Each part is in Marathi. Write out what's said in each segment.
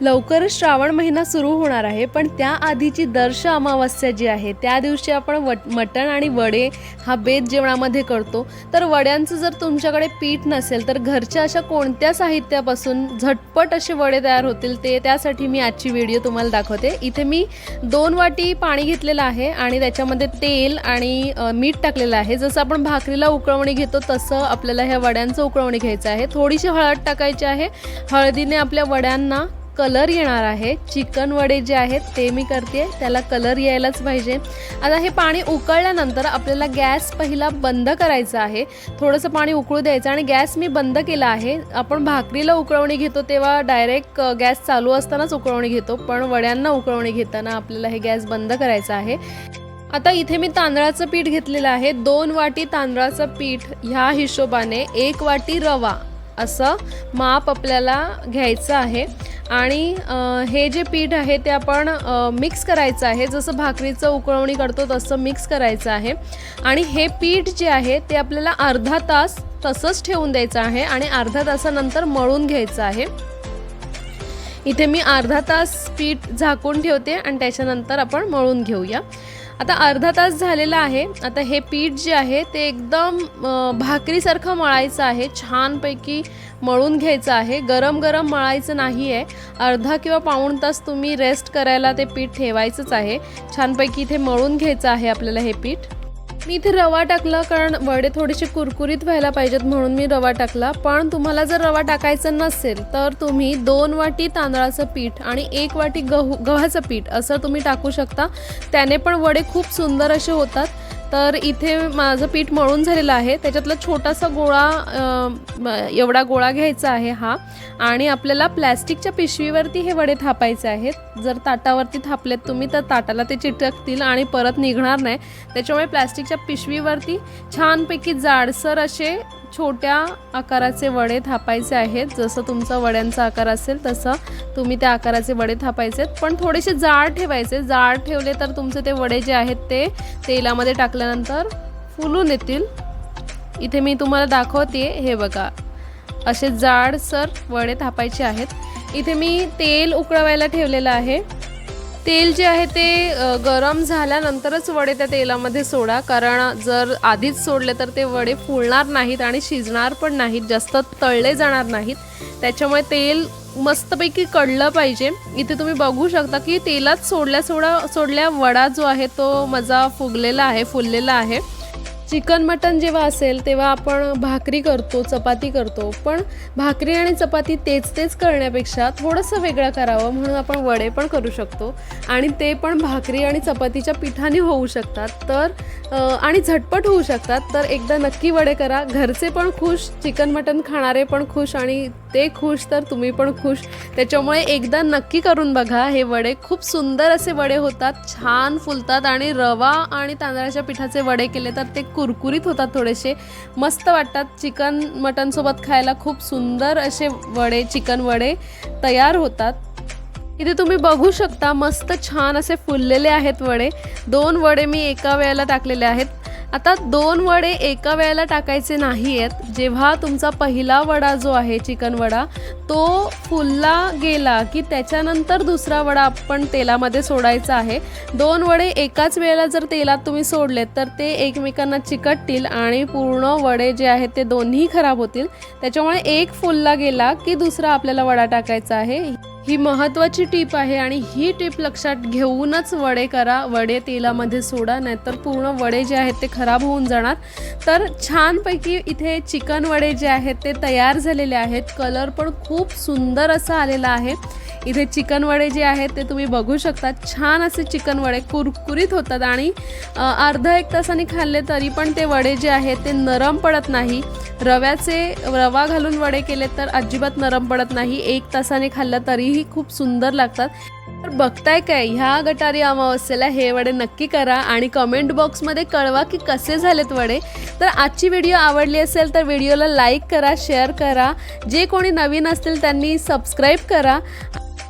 लवकरच श्रावण महिना सुरू होणार आहे पण त्याआधीची दर्श अमावस्या जी आहे त्या दिवशी आपण वट मटण आणि वडे हा बेत जेवणामध्ये करतो. तर वड्यांचं जर तुमच्याकडे पीठ नसेल तर घरच्या अशा कोणत्या साहित्यापासून झटपट असे वडे तयार होतील ते त्यासाठी मी आजची व्हिडिओ तुम्हाला दाखवते. इथे मी दोन वाटी पाणी घेतलेलं आहे आणि त्याच्यामध्ये तेल आणि मीठ टाकलेलं आहे. जसं आपण भाकरीला उकळवणी घेतो तसं आपल्याला ह्या वड्यांचं उकळवणी घ्यायचं आहे. थोडीशी हळद टाकायची आहे. हळदीने आपल्या वड्यांना कलर येणार आहे. चिकन वडे जे आहेत ते मी करते त्याला कलर यायलाच पाहिजे. आता हे पाणी उकळल्यानंतर आपल्याला गॅस पहिला बंद करायचा आहे. थोडंसं पाणी उकळू द्यायचं आणि गॅस मी बंद केला आहे. आपण भाकरीला उकळवणी घेतो तेव्हा डायरेक्ट गॅस चालू असतानाच उकळवणी घेतो. पण वड्यांना उकळवणी घेताना आपल्याला हे गॅस बंद करायचा आहे. आता इथे मी तांदळाचं पीठ घेतलेलं आहे. दोन वाटी तांदळाचं पीठ ह्या हिशोबाने एक वाटी रवा. असं माप आपल्याला घ्यायचं आहे. आणि हे जे पीठ आहे ते आपण मिक्स करायचं आहे. जसं भाकरीचं उकळवणी करतो तसं मिक्स करायचं आहे. आणि हे पीठ जे आहे ते आपल्याला अर्धा तास तसंच ठेवून द्यायचं आहे आणि अर्धा तासानंतर मळून घ्यायचं आहे. इथे मी अर्धा तास पीठ झाकून ठेवते आणि त्याच्यानंतर आपण मळून घेऊया. आता अर्धा तास झालेला आहे. आता हे पीठ जे आहे ते एकदम भाकरीसारखं मळायचं आहे. छानपैकी मळून घ्यायचं आहे. गरम गरम मळायचं नाही आहे अर्धा किंवा पाऊण तास तुम्ही रेस्ट करायला ते पीठ ठेवायचंच आहे. छानपैकी इथे मळून घ्यायचं आहे आपल्याला हे पीठ. मी इथे रवा टाकला कारण वडे थोडेसे कुरकुरीत व्हायला पाहिजेत म्हणून मी रवा टाकला. पण तुम्हाला जर रवा टाकायचा नसेल तर तुम्ही दोन वाटी तांदळाचं पीठ आणि एक वाटी गहू गव्हाचं पीठ असं तुम्ही टाकू शकता. त्याने पण वडे खूप सुंदर असे होतात. तर इथे माझं पीठ मळून झालेलं आहे. त्याच्यातला छोटासा गोळा एवढा गोळा घ्यायचा आहे हा. आणि आपल्याला प्लॅस्टिकच्या पिशवीवरती हे वडे थापायचे आहेत. जर ताटावरती थापलेत तुम्ही तर ताटाला ते चिटकतील आणि परत निघणार नाही. त्याच्यामुळे प्लॅस्टिकच्या पिशवीवरती छानपैकी जाडसर असे छोट्या आकाराचे वडे थापायचे आहेत. जसं तुमचा वड्यांचा आकार असेल तसं तुम्ही त्या आकाराचे वडे थापायचे आहेत. पण थोडेसे जाड ठेवायचे जाड ठेवले तर तुमचे ते वडे जे आहेत ते तेलामध्ये टाकल्यानंतर फुलून येतील. इथे मी तुम्हाला दाखवते हे बघा. असे जाडसर वडे थापायचे आहेत. इथे मी तेल उकळवायला ठेवलेलं आहे. तेल जे आहे ते गरम झाल्यानंतरच वडे त्या तेलामध्ये सोडा. कारण जर आधीच सोडले तर ते वडे फुलणार नाहीत आणि शिजणार पण नाहीत जास्त तळले जाणार नाहीत. त्याच्यामुळे तेल मस्तपैकी कळलं पाहिजे. इथे तुम्ही बघू शकता की तेलात सोडल्या सोडा सोडल्या वडा जो आहे तो माझा फुगलेला आहे फुललेला आहे. चिकन मटन जेव्हा असेल तेव्हा आपण भाकरी करतो चपाती करतो. पण भाकरी आणि चपाती तेच तेच करण्यापेक्षा थोडंसं वेगळं करावं म्हणून आपण वडे पण करू शकतो. आणि ते पण भाकरी आणि चपातीच्या पिठाने होऊ शकतात. तर आणि झटपट होऊ शकतात. तर एकदा नक्की वडे करा. घरचे पण खुश चिकन मटन खाणारे पण खुश आणि ते खुश तर तुम्ही पण खुश. त्याच्यामुळे एकदा नक्की करून बघा हे वडे खूप सुंदर असे वडे होतात छान फुलतात आणि रवा आणि तांदळाच्या पिठाचे वडे केले तर ते कुरकुरीत होतात थोडेसे. मस्त वाटतात चिकन मटनसोबत खायला खूप सुंदर असे वडे चिकन वडे तयार होतात. इथे तुम्ही बघू शकता मस्त छान असे फुललेले आहेत वडे. दोन वडे मी एका वेळेला टाकलेले आहेत. आता दोन वडे एका वेळेला टाकायचे नाही आहेत जेव्हा तुमचा पहिला वडा जो आहे चिकन वडा तो फुलला गेला की त्याच्यानंतर दुसरा वडा आपण तेलामध्ये सोडायचा आहे. दोन वडे एकाच वेळेला जर तेलात तुम्ही सोडलेत तर ते एकमेकांना चिकटतील आणि पूर्ण वडे जे आहेत ते दोन्ही खराब होतील. त्याच्यामुळे एक फुलला गेला की दुसरा आपल्याला वडा टाकायचा आहे. ही महत्त्वाची टीप आहे आणि ही टीप लक्षात घेऊनच वडे करा. वडे तेलामध्ये सोडा नाहीतर पूर्ण वडे जे आहेत ते खराब होऊन जाणार. तर छानपैकी इथे चिकन वडे जे आहेत ते तयार झालेले आहेत. कलर पण खूप सुंदर असा आलेला आहे. इथे चिकन वडे जे आहेत ते तुम्ही बघू शकता. छान असे चिकन वडे कुरकुरीत होतात आणि अर्धा एक तासाने खाल्ले तरी पण ते वडे जे आहेत ते नरम पडत नाही. रव्याचे रवा घालून वडे केले तर अजिबात नरम पडत नाही. एक तासाने खाल्लं तरीही खूप सुंदर लागतात. तर बघताय काय ह्या गटारी अमावस्येला हे वडे नक्की करा आणि कमेंट बॉक्समध्ये कळवा की कसे झालेत वडे. तर आजची व्हिडिओ आवडली असेल तर व्हिडिओला लाईक करा शेअर करा. जे कोणी नवीन असतील त्यांनी सबस्क्राईब करा.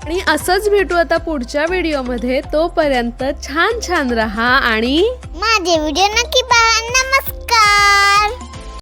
आणि असंच भेटू आता पुढच्या व्हिडिओमध्ये तोपर्यंत छान छान रहा आणि माझे व्हिडिओ नक्की पहा.